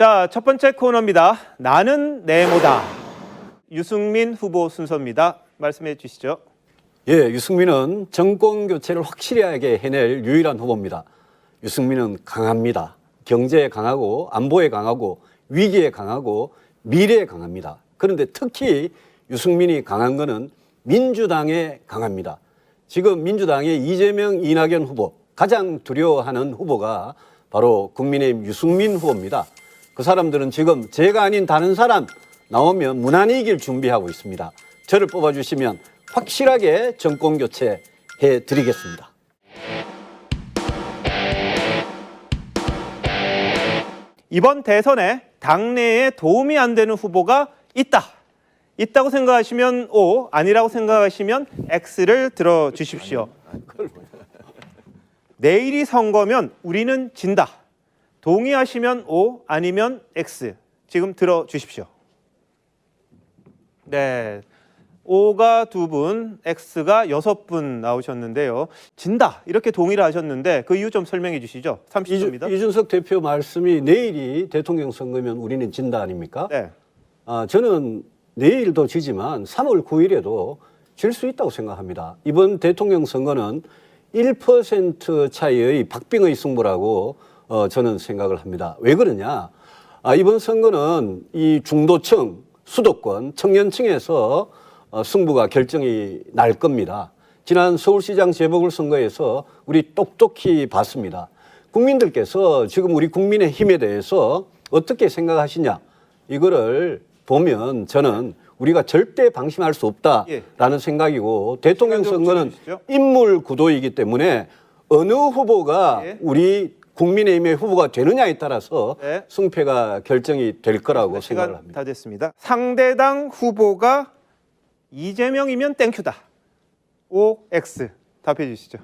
자, 첫 번째 코너입니다. 나는 네모다. 유승민 후보 순서입니다. 말씀해 주시죠. 예, 유승민은 정권 교체를 확실하게 해낼 유일한 후보입니다. 유승민은 강합니다. 경제에 강하고 안보에 강하고 위기에 강하고 미래에 강합니다. 그런데 특히 유승민이 강한 거는 민주당에 강합니다. 지금 민주당의 이재명, 이낙연 후보 가장 두려워하는 후보가 바로 국민의힘 유승민 후보입니다. 그 사람들은 지금 제가 아닌 다른 사람 나오면 무난히 이길 준비하고 있습니다. 저를 뽑아주시면 확실하게 정권 교체 해 드리겠습니다. 이번 대선에 당내에 도움이 안 되는 후보가 있다. 있다고 생각하시면 O, 아니라고 생각하시면 X를 들어 주십시오. 내일이 선거면 우리는 진다. 동의하시면 O, 아니면 X. 지금 들어 주십시오. 네. O가 두 분, X가 여섯 분 나오셨는데요. 진다. 이렇게 동의를 하셨는데 그 이유 좀 설명해 주시죠. 30초입니다. 이준, 이준 석 대표 말씀이 내일이 대통령 선거면 우리는 진다 아닙니까? 네. 아, 저는 내일도 지지만 3월 9일에도 질 수 있다고 생각합니다. 이번 대통령 선거는 1% 차이의 박빙의 승부라고 어, 저는 생각을 합니다. 왜 그러냐? 아, 이번 선거는 이 중도층, 수도권, 청년층에서 어, 승부가 결정이 날 겁니다. 지난 서울시장 재보궐선거에서 우리 똑똑히 봤습니다. 국민들께서 지금 우리 국민의 힘에 대해서 어떻게 생각하시냐 이거를 보면 저는 우리가 절대 방심할 수 없다라는 생각이고 대통령 선거는 주시죠. 인물 구도이기 때문에 어느 후보가 예. 우리 국민의힘의 후보가 되느냐에 따라서 네. 승패가 결정이 될 거라고 생각을 시간 합니다. 다 됐습니다. 상대당 후보가 이재명이면 땡큐다. O, X 답해 주시죠.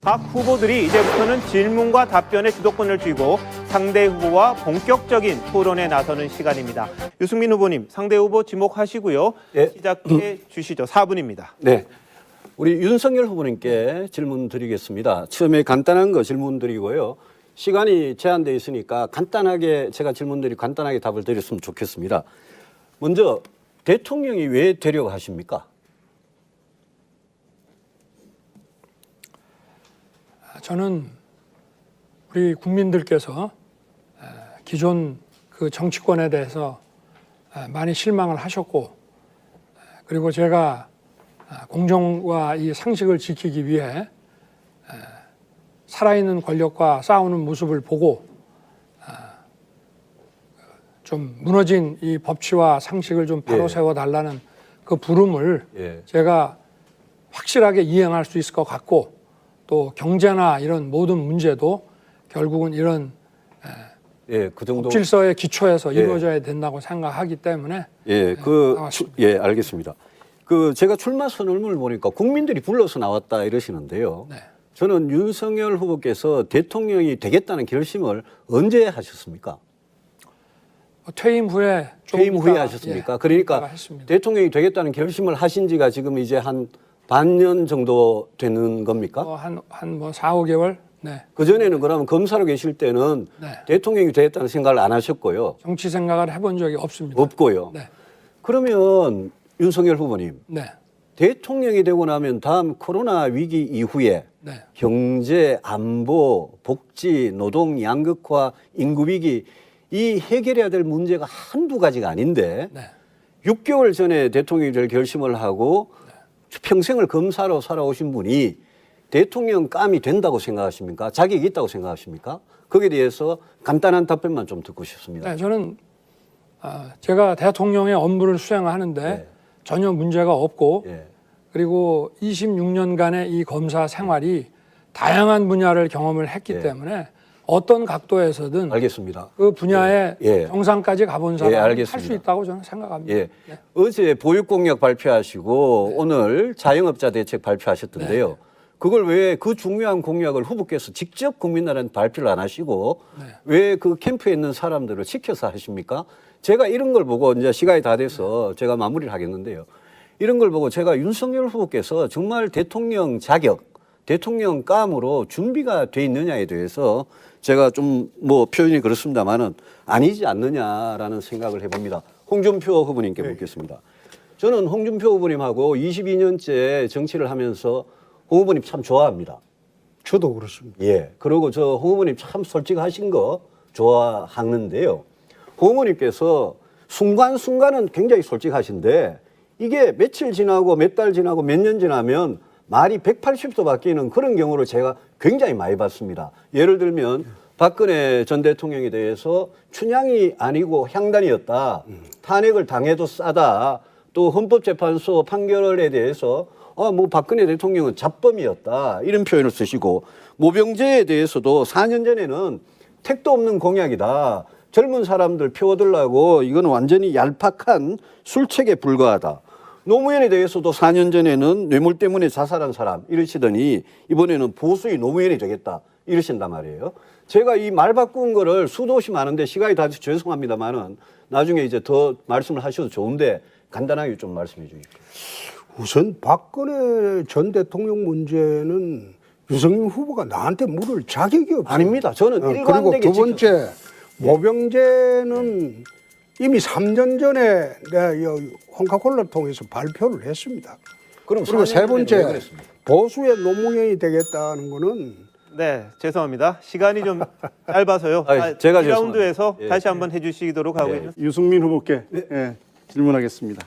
각 후보들이 이제부터는 질문과 답변의 주도권을 쥐고 상대 후보와 본격적인 토론에 나서는 시간입니다. 유승민 후보님 상대 후보 지목하시고요. 예. 시작해 주시죠. 4분입니다. 네. 우리 윤석열 후보님께 질문 드리겠습니다. 처음에 간단한 거 질문 드리고요. 시간이 제한되어 있으니까 간단하게 제가 질문 드리고 간단하게 답을 드렸으면 좋겠습니다. 먼저 대통령이 왜 되려고 하십니까? 저는 우리 국민들께서 에, 기존 그 정치권에 대해서 에, 많이 실망을 하셨고 에, 그리고 제가 아, 공정과 이 상식을 지키기 위해 에, 살아있는 권력과 싸우는 모습을 보고 아, 좀 무너진 이 법치와 상식을 좀 바로 예. 세워 달라는 그 부름을 예. 제가 확실하게 이행할 수 있을 것 같고 또 경제나 이런 모든 문제도 결국은 이런 예, 그 정도. 질서의 기초에서 예. 이루어져야 된다고 생각하기 때문에 예, 그. 주- 예, 알겠습니다. 그 제가 출마 선언을 보니까 국민들이 불러서 나왔다 이러시는데요. 네. 저는 윤석열 후보께서 대통령이 되겠다는 결심을 언제 하셨습니까? 뭐 퇴임 후에 퇴임 후에 하셨습니까? 예, 그러니까. 대통령이 되겠다는 결심을 하신 지가 지금 이제 한 반년 정도 되는 겁니까? 뭐 한한뭐 4, 5개월 네. 그 전에는 그러면 검사로 계실 때는 네. 대통령이 되겠다는 생각을 안 하셨고요. 정치 생각을 해본 적이 없습니다. 없고요. 네. 그러면 윤석열 후보님, 네. 대통령이 되고 나면 다음 코로나 위기 이후에 네. 경제, 안보, 복지, 노동 양극화, 인구 위기 이 해결해야 될 문제가 한두 가지가 아닌데 네. 6개월 전에 대통령이 될 결심을 하고 평생을 검사로 살아오신 분이 대통령 감이 된다고 생각하십니까? 자격이 있다고 생각하십니까? 거기에 대해서 간단한 답변만 좀 듣고 싶습니다. 네, 저는 아, 제가 대통령의 업무를 수행하는데 네. 전혀 문제가 없고 예. 그리고 26년간의 이 검사 생활이 다양한 분야를 경험을 했기 예. 때문에 어떤 각도에서든 알겠습니다. 그 분야의 예. 정상까지 가본 예, 사람은 할 알겠습니다. 수 있다고 저는 생각합니다. 예. 어제 보육 공약 발표하시고 오늘 자영업자 대책 발표하셨던데요. 그걸 왜 그 중요한 공약을 후보께서 직접 국민들한테 발표를 안 하시고 왜그 캠프에 있는 사람들을 시켜서 하십니까? 제가 이런 걸 보고 이제 시간이 다 돼서 제가 마무리를 하겠는데요. 이런 걸 보고 제가 윤석열 후보께서 정말 대통령 자격, 대통령 감으로 준비가 돼 있느냐에 대해서 제가 좀 뭐 표현이 그렇습니다만은 아니지 않느냐라는 생각을 해봅니다. 홍준표 후보님께 묻겠습니다. 저는 홍준표 후보님하고 22년째 정치를 하면서 홍 후보님 참 좋아합니다. 저도 그렇습니다. 예. 그리고 저 홍 후보님 참 솔직하신 거 좋아하는데요. 홍 후보님께서 순간순간은 굉장히 솔직하신데 이게 며칠 지나고 몇 달 지나고 몇 년 지나면 말이 180도 바뀌는 그런 경우를 제가 굉장히 많이 봤습니다. 예를 들면 박근혜 전 대통령에 대해서 춘향이 아니고 향단이었다. 탄핵을 당해도 싸다. 또 헌법재판소 판결에 대해서 아, 뭐 박근혜 대통령은 잡범이었다. 이런 표현을 쓰시고 모병제에 대해서도 4년 전에는 택도 없는 공약이다. 젊은 사람들 표 얻으려고 이거는 완전히 얄팍한 술책에 불과하다. 노무현에 대해서도 4년 전에는 뇌물 때문에 자살한 사람 이러시더니 이번에는 보수의 노무현이 되겠다 이러신단 말이에요. 제가 이 말 바꾼 거를 수도시 많은데 시간이 다 돼서 죄송합니다만은 나중에 이제 더 말씀을 하셔도 좋은데 간단하게 좀 말씀해 주십시오. 우선 박근혜 전 대통령 문제는 유승민 후보가 나한테 물을 자격이 없어요. 아닙니다. 저는 어, 그리고 일관되게 두 번째 모병제는 이미 3년 전에 내가 이 홍카콜라를 통해서 발표를 했습니다. 그럼 그리고 4년 세 번째? 보수의 노무현이 되겠다는 거는 네, 죄송합니다. 시간이 좀 짧아서요. 아이, 제가 2라운드에서 죄송합니다. 예. 다시 한번 해주시도록 하고 예. 유승민 후보께 예, 질문하겠습니다.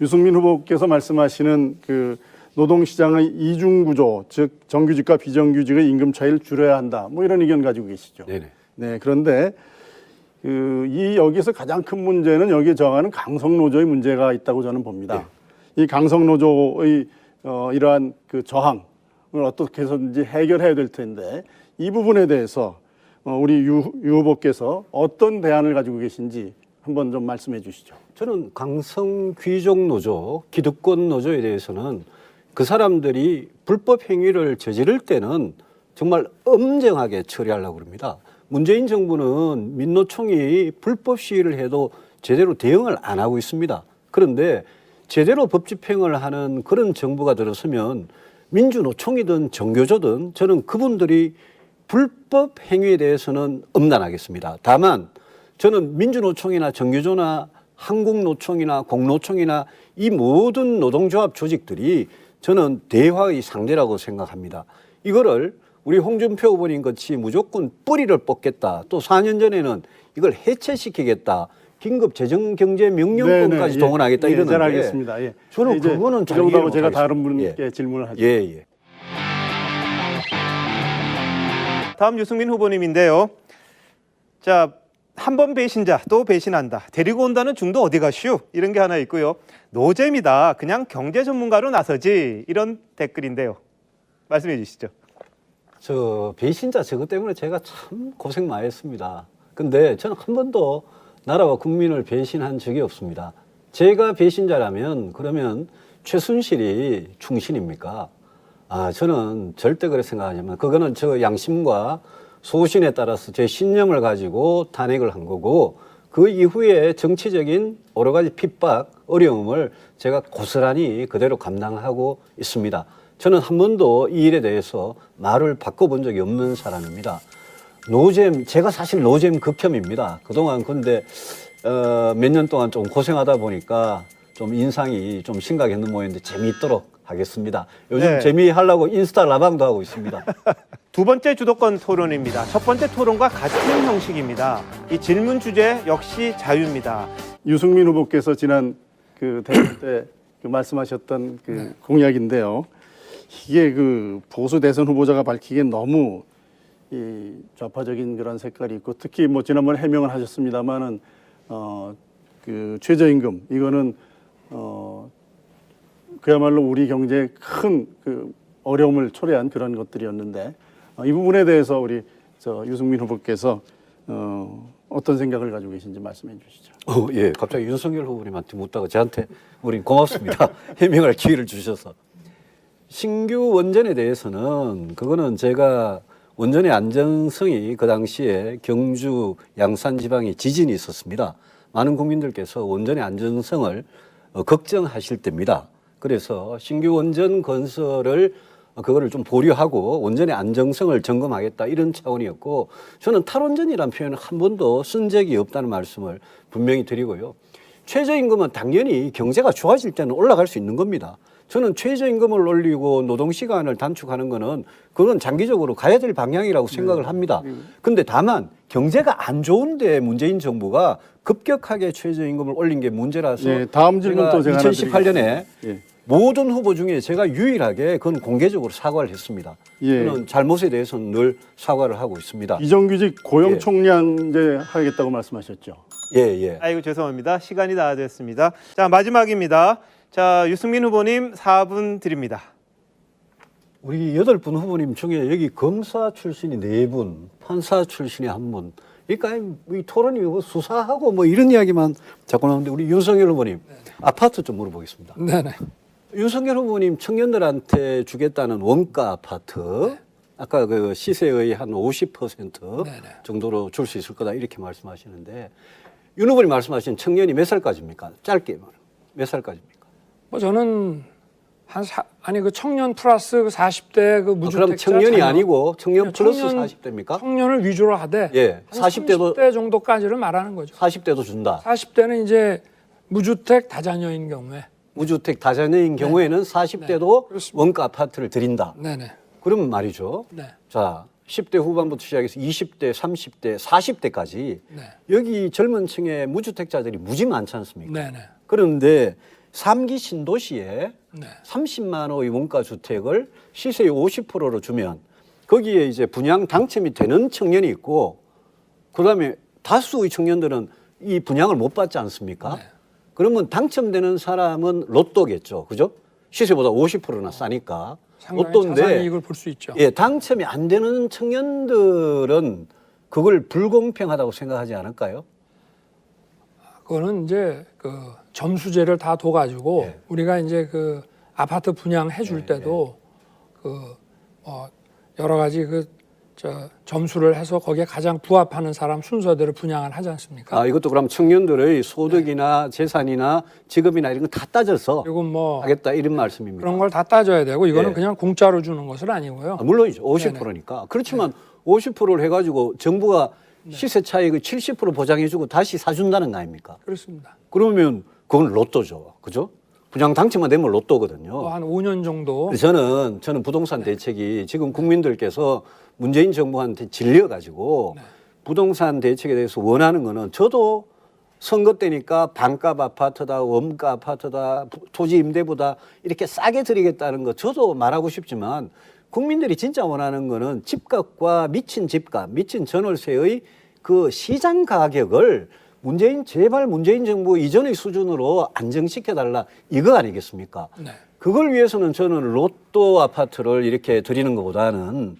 유승민 후보께서 말씀하시는 그 노동시장의 이중 구조, 즉 정규직과 비정규직의 임금 차이를 줄여야 한다. 뭐 이런 의견 가지고 계시죠. 네네. 네, 그런데 그 이 여기서 가장 큰 문제는 여기에 정하는 강성 노조의 문제가 있다고 저는 봅니다. 이 강성 노조의 어, 이러한 그 저항을 어떻게 해서든지 해결해야 될 텐데 이 부분에 대해서 어, 우리 유, 유 후보께서 어떤 대안을 가지고 계신지 한번 좀 말씀해 주시죠. 저는 강성 귀족 노조, 기득권 노조에 대해서는 그 사람들이 불법 행위를 저지를 때는 정말 엄정하게 처리하려고 그럽니다. 문재인 정부는 민노총이 불법 시위를 해도 제대로 대응을 안 하고 있습니다. 그런데 제대로 법 집행을 하는 그런 정부가 들어서면 민주노총이든 정교조든 저는 그분들이 불법 행위에 대해서는 엄단하겠습니다. 다만 저는 민주노총이나 정규조나 한국노총이나 공노총이나 이 모든 노동조합 조직들이 저는 대화의 상대라고 생각합니다. 이거를 우리 홍준표 후보님 같이 무조건 뿌리를 뽑겠다. 또 4년 전에는 이걸 해체시키겠다. 긴급 재정 경제 명령권까지 네, 네, 예. 동원하겠다 예, 이러는데 잘 알겠습니다. 예. 저는 이제 그거는 그잘 이해를 정도하고 제가. 다른 분께 예. 질문을 하죠. 예, 예. 다음 유승민 후보님인데요. 자, 한 번 배신자 또 배신한다. 데리고 온다는 중도 어디 가슈? 이런 게 하나 있고요. 노잼이다. 그냥 경제 전문가로 나서지. 이런 댓글인데요. 말씀해 주시죠. 저 배신자 저것 때문에 제가 참 고생 많이 했습니다. 근데 저는 한 번도 나라와 국민을 배신한 적이 없습니다. 제가 배신자라면 그러면 최순실이 충신입니까? 아, 저는 절대 그렇게 생각하지만 그거는 저 양심과 소신에 따라서 제 신념을 가지고 탄핵을 한 거고 그 이후에 정치적인 여러 가지 핍박, 어려움을 제가 고스란히 그대로 감당하고 있습니다. 저는 한 번도 이 일에 대해서 말을 바꿔본 적이 없는 사람입니다. 노잼, 제가 사실 노잼 극혐입니다. 그동안 근데, 어, 몇 년 동안 좀 고생하다 보니까 좀 인상이 좀 심각했는 모양인데 재미있도록 하겠습니다. 요즘 네. 재미하려고 인스타 라방도 하고 있습니다. 두 번째 주도권 토론입니다. 첫 번째 토론과 같은 형식입니다. 이 질문 주제 역시 자유입니다. 유승민 후보께서 지난 그 대선 때 그 말씀하셨던 그 공약인데요. 이게 그 보수 대선 후보자가 밝히기엔 너무 이 좌파적인 그런 색깔이 있고 특히 뭐 지난번에 해명을 하셨습니다만은 어그 최저임금 이거는 어 그야말로 우리 경제에 큰 그 어려움을 초래한 그런 것들이었는데 어, 이 부분에 대해서 우리 저 유승민 후보께서 어 어떤 생각을 가지고 계신지 말씀해 주시죠. 어, 예, 갑자기 윤석열 후보님한테 묻다가 저한테 우린 고맙습니다. 해명할 기회를 주셔서. 신규 원전에 대해서는 그거는 제가 원전의 안전성이 그 당시에 경주 양산 지방에 지진이 있었습니다. 많은 국민들께서 원전의 안전성을 어, 걱정하실 때입니다. 그래서 신규 원전 건설을 그거를 좀 보류하고 원전의 안정성을 점검하겠다 이런 차원이었고 저는 탈원전이라는 표현을 한 번도 쓴 적이 없다는 말씀을 분명히 드리고요. 최저임금은 당연히 경제가 좋아질 때는 올라갈 수 있는 겁니다. 저는 최저임금을 올리고 노동 시간을 단축하는 거는 그건 장기적으로 가야 될 방향이라고 생각을 합니다. 근데 다만 경제가 안 좋은데 문재인 정부가 급격하게 최저임금을 올린 게 문제라서 예, 다음 질문 또 제가 하나 2018년에 드리겠습니다. 예. 모든 후보 중에 제가 유일하게 그건 공개적으로 사과를 했습니다. 예. 저는 잘못에 대해서는 늘 사과를 하고 있습니다. 이정규직 고용 총량제 하겠다고 말씀하셨죠. 예, 예. 아이고 죄송합니다. 시간이 다 됐습니다. 자 마지막입니다. 자 유승민 후보님 4분 드립니다. 우리 여덟 분 후보님 중에 여기 검사 출신이 네 분, 판사 출신이 한 분. 그러니까 이 토론이 뭐 수사하고 뭐 이런 이야기만 자꾸 나오는데 우리 윤석열 후보님 아파트 좀 물어보겠습니다. 네네. 윤석열 후보님 청년들한테 주겠다는 원가 아파트 아까 그 시세의 한 50% 네네. 정도로 줄 수 있을 거다 이렇게 말씀하시는데 윤 후보님 말씀하신 청년이 몇 살까지입니까? 짧게 말몇 살까지입니까? 뭐 저는 한 사, 아니 그 청년 플러스 그 40대 그 아, 무주택자 그럼 청년이 자녀. 아니고 청년 플러스 청년- 40대입니까? 청년을 위주로 하되 예, 한 40대도 30대 정도까지를 말하는 거죠. 40대도 준다. 40대는 이제 무주택 다자녀인 경우에 무주택 다자녀인 경우에는 40대도 네. 원가 아파트를 드린다. 네 네. 그러면 말이죠. 네. 자, 10대 후반부터 시작해서 20대, 30대, 40대까지 네. 여기 젊은 층의 무주택자들이 무지 많지 않습니까? 네 네. 그런데 삼기 신도시에 네. 30만 호의 원가 주택을 시세의 50%로 주면 거기에 이제 분양 당첨이 되는 청년이 있고 그다음에 다수의 청년들은 이 분양을 못 받지 않습니까? 네. 그러면 당첨되는 사람은 로또겠죠. 그죠? 시세보다 50%나 싸니까. 상당히 자산 이익을 볼수 있죠. 예, 당첨이 안 되는 청년들은 그걸 불공평하다고 생각하지 않을까요? 그거는 이제 그 점수제를 다 둬가지고 예. 우리가 이제 그 아파트 분양해 줄 때도 그뭐 여러 가지 그 저 점수를 해서 거기에 가장 부합하는 사람 순서대로 분양을 하지 않습니까? 아, 이것도 그럼 청년들의 소득이나 재산이나 직업이나 이런 거 다 따져서 그리고 뭐 하겠다 이런 말씀입니다. 그런 걸 다 따져야 되고 이거는 예. 그냥 공짜로 주는 것은 아니고요. 아, 물론이죠. 50%니까. 그렇지만 50%를 해가지고 정부가 시세 차익의 70% 보장해주고 다시 사준다는 거 아닙니까? 그렇습니다. 그러면 그건 로또죠. 그죠? 분양 당첨만 되면 로또거든요. 뭐한 5년 정도 저는 저는 부동산 대책이 지금 국민들께서 문재인 정부한테 질려 가지고 부동산 대책에 대해서 원하는 거는 저도 선거 때니까 반값 아파트다 원가 아파트다 부- 토지 임대보다 이렇게 싸게 드리겠다는 거 저도 말하고 싶지만 국민들이 진짜 원하는 거는 집값과 미친 집값 미친 전월세의 그 시장 가격을 문재인 제발 문재인 정부 이전의 수준으로 안정시켜 달라 이거 아니겠습니까? 네. 그걸 위해서는 저는 로또 아파트를 이렇게 드리는 것보다는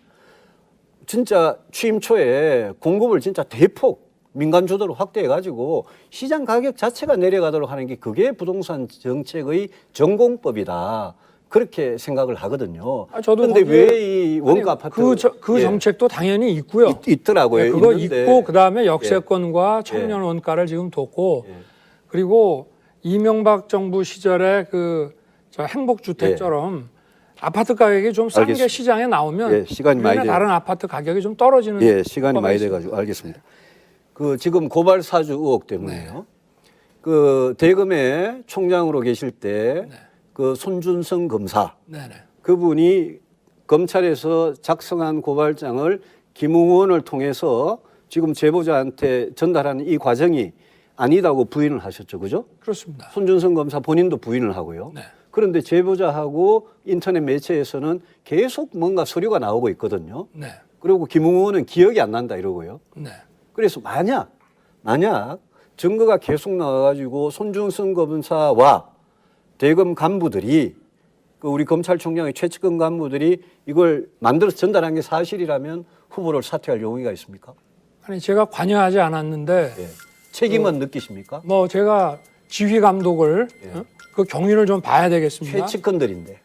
진짜 취임 초에 공급을 진짜 대폭 민간 주도로 확대해 가지고 시장 가격 자체가 내려가도록 하는 게 그게 부동산 정책의 전공법이다. 그렇게 생각을 하거든요. 아, 저도 그런데 거기에- 왜 이 원가 아니, 아파트 그, 저, 그 예, 정책도 당연히 있고요. 있, 더라고요 네, 그거 있는데. 있고 그다음에 역세권과 청년 예. 원가를 지금 뒀고 예. 그리고 이명박 정부 시절에 그 저 행복 주택처럼 아파트 가격이 좀 싼 게 알겠습니다. 시장에 나오면 예, 시간이 많이 주변의 돼요. 다른 아파트 가격이 좀 떨어지는 예, 시간이 효과가 많이. 돼가지고 알겠습니다. 그 지금 고발 사주 의혹 때문에요. 네. 그 대검의 총장으로 계실 때 네. 그 손준성 검사 네네. 그분이 검찰에서 작성한 고발장을 김웅원을 통해서 지금 제보자한테 전달하는 이 과정이 아니다고 부인을 하셨죠, 그죠? 그렇습니다. 손준성 검사 본인도 부인을 하고요. 네. 그런데 제보자하고 인터넷 매체에서는 계속 뭔가 서류가 나오고 있거든요. 네. 그리고 김웅원은 기억이 안 난다 이러고요. 네. 그래서 만약 만약 증거가 계속 나와가지고 손준성 검사와 대검 간부들이 그 우리 검찰총장의 최측근 간부들이 이걸 만들어서 전달한 게 사실이라면 후보를 사퇴할 용의가 있습니까? 아니 제가 관여하지 않았는데 예. 책임은 느끼십니까? 뭐 제가 지휘 감독을 예. 어? 그 경위를 좀 봐야 되겠습니다. 최측근들인데.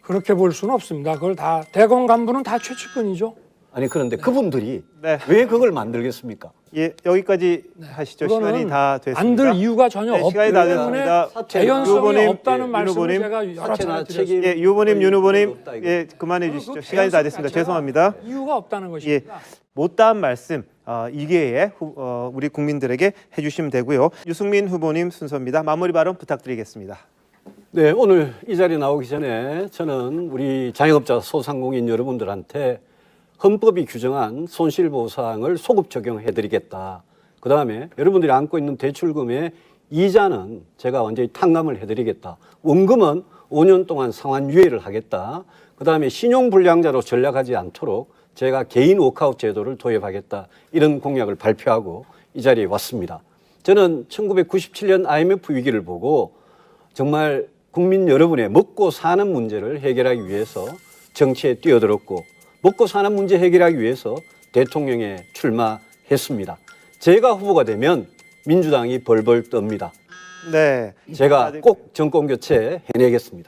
그렇게 볼 수는 없습니다. 그걸 다 대검 간부는 다 최측근이죠. 아니 그런데 그분들이 네. 왜 그걸 만들겠습니까? 예, 여기까지 하시죠. 시간이 네. 다 됐습니다. 안들 이유가 전혀 네, 없기 시간이 다 때문에 됐습니다. 개연성이 유보님, 없다는 예, 말씀을 제가 여러 사채나 차례 책임 드렸습니다. 예, 유 후보님, 윤 후보님, 없다, 이거. 예, 그만해 주시죠. 그 시간이 다 됐습니다. 죄송합니다. 이유가 없다는 예, 것입니다. 못다한 말씀 어, 이기에 후- 어, 우리 국민들에게 해주시면 되고요. 유승민 후보님 순서입니다. 마무리 발언 부탁드리겠습니다. 네, 오늘 이 자리에 나오기 전에 저는 우리 자영업자 소상공인 여러분들한테 헌법이 규정한 손실보상을 소급 적용해드리겠다. 그 다음에 여러분들이 안고 있는 대출금의 이자는 제가 완전히 탕감을 해드리겠다. 원금은 5년 동안 상환 유예를 하겠다. 그 다음에 신용불량자로 전락하지 않도록 제가 개인 워크아웃 제도를 도입하겠다. 이런 공약을 발표하고 이 자리에 왔습니다. 저는 1997년 IMF 위기를 보고 정말 국민 여러분의 먹고 사는 문제를 해결하기 위해서 정치에 뛰어들었고 먹고 사는 문제 해결하기 위해서 대통령에 출마했습니다. 제가 후보가 되면 민주당이 벌벌 떱니다. 네. 제가 꼭 정권 교체 해내겠습니다.